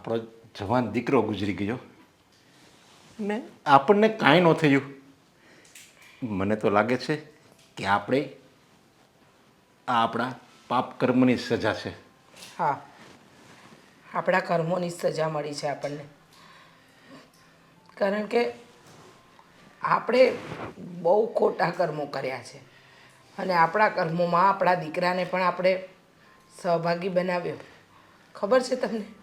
આપણો જવાન દીકરો ગુજરી ગયો. ને આપણને કાંઈ ન થયું. મને તો લાગે છે કે આપણે આ આપણા પાપ કર્મની સજા છે. હા. આપણા કર્મોની સજા મળી છે આપણને. કારણ કે આપણે બહુ ખોટા કર્મો કર્યા છે. અને આપણા કર્મોમાં આપણા દીકરાને પણ આપણે સહભાગી બનાવ્યો. ખબર છે તમને?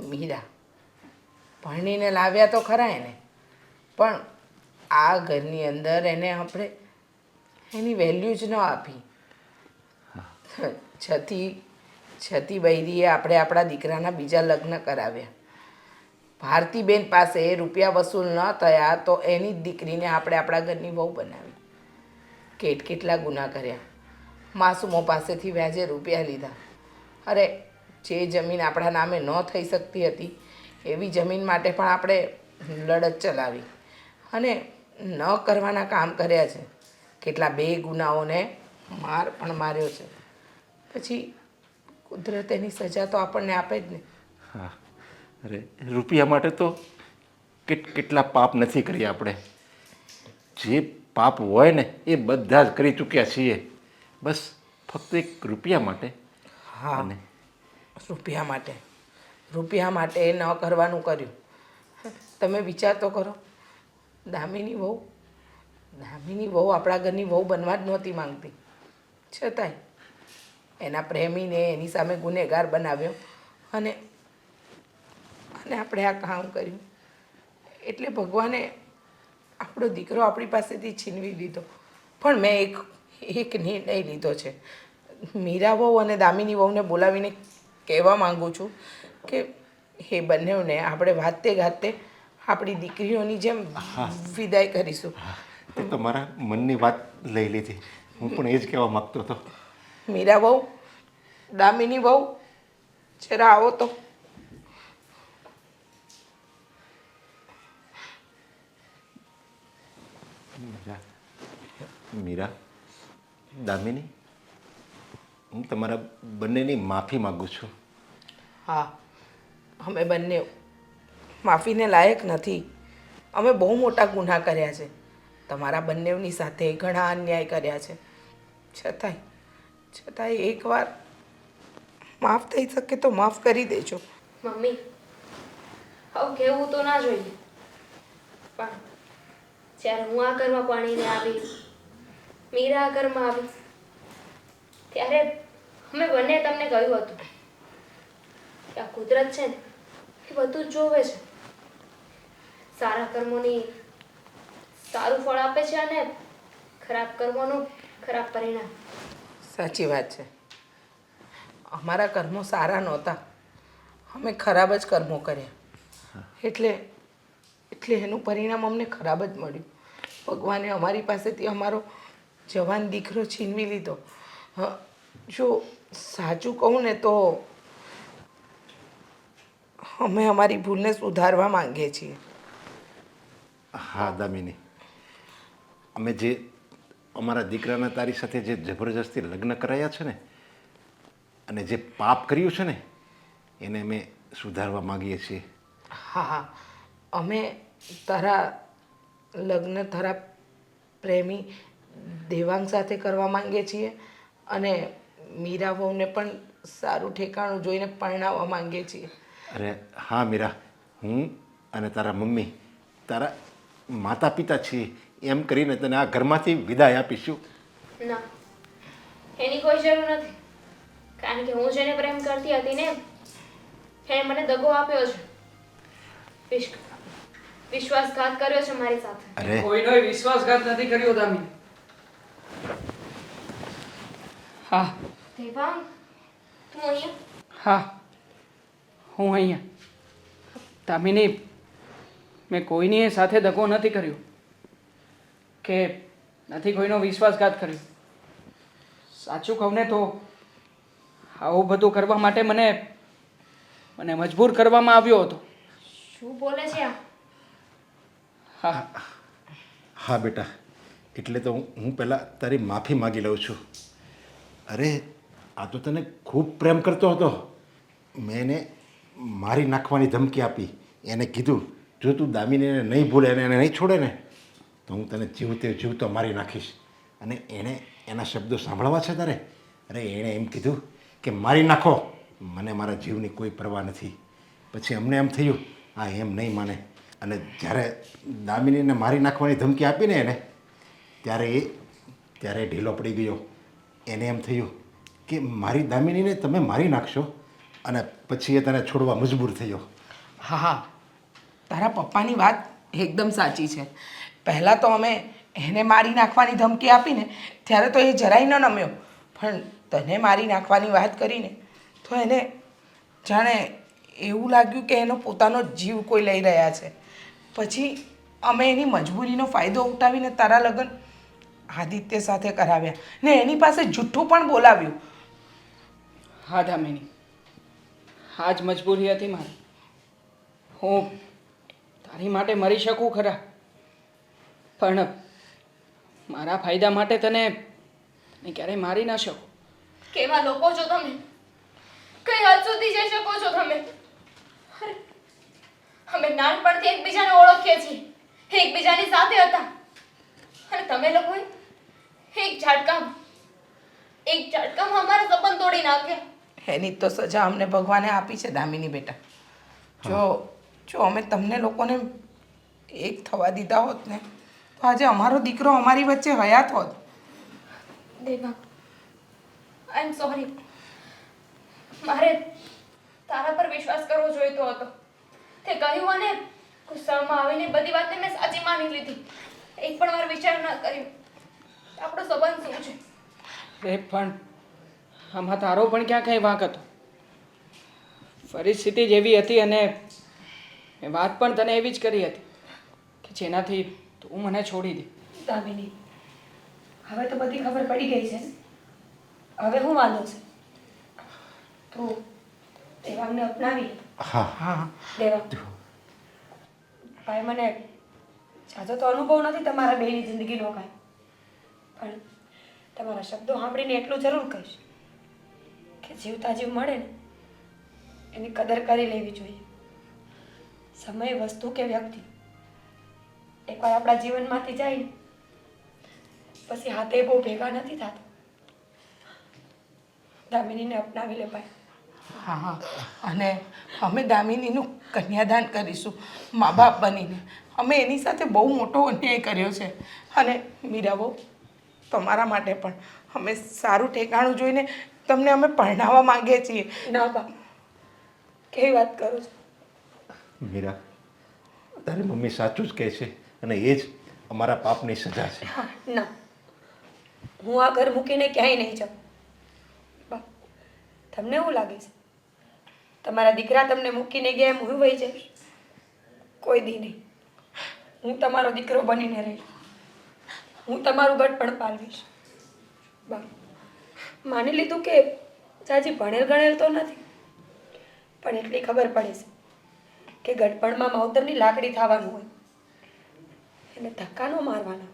મીરા. ભણીને લાવ્યા તો ખરા એને. પણ આ ઘરની અંદર એને આપણે એની વેલ્યુ જ ન આપી. છતી છતી બૈરીએ આપણે આપણા દીકરાના બીજા લગ્ન કરાવ્યા. ભારતીબેન પાસે રૂપિયા વસૂલ ન થયા તો એની જ દીકરીને આપણે આપણા ઘરની બહુ બનાવી. કેટ કેટલા ગુના કર્યા. માસુમો પાસેથી વ્યાજે રૂપિયા લીધા. અરે જે જમીન આપણા નામે ન થઈ શકતી હતી એવી જમીન માટે પણ આપણે લડત ચલાવી. અને ન કરવાના કામ કર્યા છે. કેટલા બે ગુનાઓને માર પણ માર્યો છે. પછી કુદરત એની સજા તો આપણને આપે જ ને. હા. અરે રૂપિયા માટે તો કેટ કેટલા પાપ નથી કર્યા આપણે. જે પાપ હોય ને એ બધા જ કરી ચૂક્યા છીએ. બસ ફક્ત એક રૂપિયા માટે. હા. અને રૂપિયા માટે. રૂપિયા માટે ન કરવાનું કર્યું. તમે વિચાર તો કરો. દામિની વહુ દામિની વહુ આપણા ઘરની વહુ બનવા જ નહોતી માંગતી. છતાંય એના પ્રેમીને એની સામે ગુનેગાર બનાવ્યો અને અને આપણે આ કામ કર્યું. એટલે ભગવાને આપણો દીકરો આપણી પાસેથી છીનવી લીધો. પણ મેં એક એક નિર્ણય લીધો છે. મીરા વહુ અને દામિની વહુને બોલાવીને કહેવા માંગુ છું કે એ બંનેઓને આપણે વાતે ગાતે આપણી દીકરીઓની જેમ વિદાય કરીશું. તે તો મારા મનની વાત લઈ લીધી. હું પણ એ જ કહેવા માગતો હતો. મીરા બહુ દામિની બહુ જરા આવો તો. મીરા દામિની? હું તમારા બંનેની માફી માગું છું. હા અમે બંને માફીને લાયક નથી. અમે બહુ મોટા ગુના કર્યા છે. તમારા બંનેની સાથે ઘણા અન્યાય કર્યા છે. છતાંય છતાંય એકવાર માફ થઈ શકે તો માફ કરી દેજો. મમ્મી હવે કહેવું તો ના જોઈએ. પણ જ્યારે હું આ ઘરમાં પાણીને આવી મીરા આ ઘરમાં આવી ત્યારે અમે બંને તમને કહ્યું હતું કે આ કુદરત છે ને, એ બધું જ જોવે છે. સારા કર્મોની સારું ફળ આપે છે અને ખરાબ કર્મોનું ખરાબ પરિણામ. સાચી વાત છે. અમારા કર્મો સારા નહોતા. અમે ખરાબ જ કર્મો કર્યા. એટલે એટલે એનું પરિણામ અમને ખરાબ જ મળ્યું. ભગવાને અમારી પાસેથી અમારો જવાન દીકરો છીનવી લીધો. હ, જો સાચું કહું ને તો અમે અમારી ભૂલને સુધારવા માંગીએ છીએ. હા દામિની. અમે જે અમારા દીકરાના તારી સાથે જે જબરજસ્તી લગ્ન કરાયા છે ને અને જે પાપ કર્યું છે ને એને અમે સુધારવા માંગીએ છીએ. હા હા. અમે તારા લગ્ન તારા પ્રેમી દેવાંગ સાથે કરવા માંગીએ છીએ. અને મીરા વહુને પણ સારું ઠેકાણું જોઈને પરણાવવા માંગીએ છીએ. અરે હા મીરા હું અને તારા મમ્મી તારા માતા પિતા છીએ એમ કરીને તને આ ઘરમાંથી વિદાય આપીશું. ના એની કોઈ જરૂર નથી. કારણ કે હું જેને પ્રેમ કરતી હતી ને એણે મને દગો આપ્યો છે. વિશ્વાસઘાત કર્યો છે મારી સાથે. અરે. કોઈનો વિશ્વાસઘાત નથી કર્યો દામી હા. દેવાંગ તું અહીંયા? હા. હું અહીંયા. તામિની મેં કોઈની સાથે ધક્કો નથી કર્યો. કે નથી કોઈનો વિશ્વાસઘાત કર્યો. સાચું કહું ને તો આવું બધું કરવા માટે મને મને મજબૂર કરવામાં આવ્યો હતો. શું બોલે છે આ? હા. હા બેટા. એટલે તો હું હું પહેલાં તારી માફી માગી લઉં છું. અરે, આ તો તને ખૂબ પ્રેમ કરતો હતો. મેં એને મારી નાખવાની ધમકી આપી. એને કીધું, જો તું દામિનીને નહીં ભૂલે અને એને નહીં છોડે ને, તો હું તને જીવતે જીવતો મારી નાખીશ. અને એણે એના શબ્દો સાંભળવા છે તારે? અરે, એણે એમ કીધું કે મારી નાખો. મને મારા જીવની કોઈ પરવા નથી. પછી અમને એમ થયું, આ એમ નહીં માને. અને જ્યારે દામિનીને મારી નાખવાની ધમકી આપીને એને, ત્યારે એ ત્યારે ઢીલો પડી ગયો. એને એમ થયું કે મારી દામિનીને તમે મારી નાખશો અને પછી એ તને છોડવા મજબૂર થયો. હા હા. તારા પપ્પાની વાત એકદમ સાચી છે. પહેલાં તો અમે એને મારી નાખવાની ધમકી આપીને ત્યારે તો એ જરાય ન નમ્યો. પણ તને મારી નાખવાની વાત કરીને તો એને જાણે એવું લાગ્યું કે એનો પોતાનો જીવ કોઈ લઈ રહ્યા છે. પછી અમે એની મજબૂરીનો ફાયદો ઉઠાવીને તારા લગ્ન આદિત્ય સાથે કરાવ્યા. ને એની પાસે જુઠ્ઠું પણ બોલાવ્યું. હા દામિની. આજ જ મજબૂરી હતી મારી. હું તારી માટે મરી શકું ખરા? પણ મારા ફાયદા માટે તને તને ક્યારેય મારી ના શકું. કેવા લોકો છો તમે? કઈ હદ સુધી જઈ શકો છો તમે? અમે નાનપણથી એકબીજાને ઓળખીએ છીએ. એકબીજાની સાથે હતા. અને તમે લોકોએ એક ઝાટકામ એક ઝાટકામાં અમારા સંબંધ તોડી નાખ્યા એની તો સજા અમને ભગવાને આપી છે દામિની બેટા. જો જો અમે તમને લોકોને એક થવા દીધા હોત ને તો આજે અમારો દીકરો અમારી વચ્ચે હયાત હોત. દેવા આઈ એમ સોરી મારે તારા પર વિશ્વાસ કરવો જોઈતો હતો. તે કહ્યું અને ગુસ્સામાં આવીને બધી વાતને મેં સાચી માની લીધી. એક પણ વાર વિચાર ન કર્યો. આપણો સંબંધ શું છે? રે પણ આમાં તારો પણ ક્યાં કંઈ વાંક હતો? પરિસ્થિતિ જ એવી હતી અને મેં વાત પણ તને એવી જ કરી હતી કે જેનાથી તું મને છોડી દે. દામિની હવે તો બધી ખબર પડી ગઈ છે હવે હું વાંધો છે? તું દેવાંગને અપનાવી હા. હા. દેવાંગ. ભાઈ મને જાજો તો અનુભવ નથી તમારા બેની જિંદગીનો કાંઈ. પણ તમારા શબ્દો સાંભળીને એટલું જરૂર કહીશ કે જીવતા જીવ મળે ને, એની કદર કરી લેવી જોઈએ. સમય, વસ્તુ કે વ્યક્તિ. એકવાર આપણા જીવનમાંથી જાય પછી હાથે બહુ ભેગા નથી થતા. દામિનીને અપનાવી લે હા હા. અને અમે દામિનીનું કન્યાદાન કરીશું, મા બાપ બનીને. અમે એની સાથે બહુ મોટો અન્યાય કર્યો છે. અને મીરાબો તમારા માટે પણ. અમે સારું ઠેકાણું જોઈને તમને અમે પરણાવવા માંગીએ છીએ. ના બા કેવી વાત કરો છો? મીરા તારી મમ્મી સાચું જ કહે છે અને એ જ અમારા પાપની સજા છે. હા ના. હું આ ઘર મૂકીને ક્યાંય નહીં જાઉં. બા તમને એવું લાગે છે? તમારા દીકરા તમને મૂકીને ગયા એમ હું વહી જઈશ કોઈ દી નહીં. હું તમારો દીકરો બનીને રહીશ. હું તમારું ગટપણ પાલવીશ. બા, માની લીધું કે ચાજી ભણેલ ગણેલ તો નથી, પણ એટલી ખબર પડે છે કે ગઢપણમાં માવતરની લાકડી થવાનું હોય. એને ધક્કા ન મારવાના.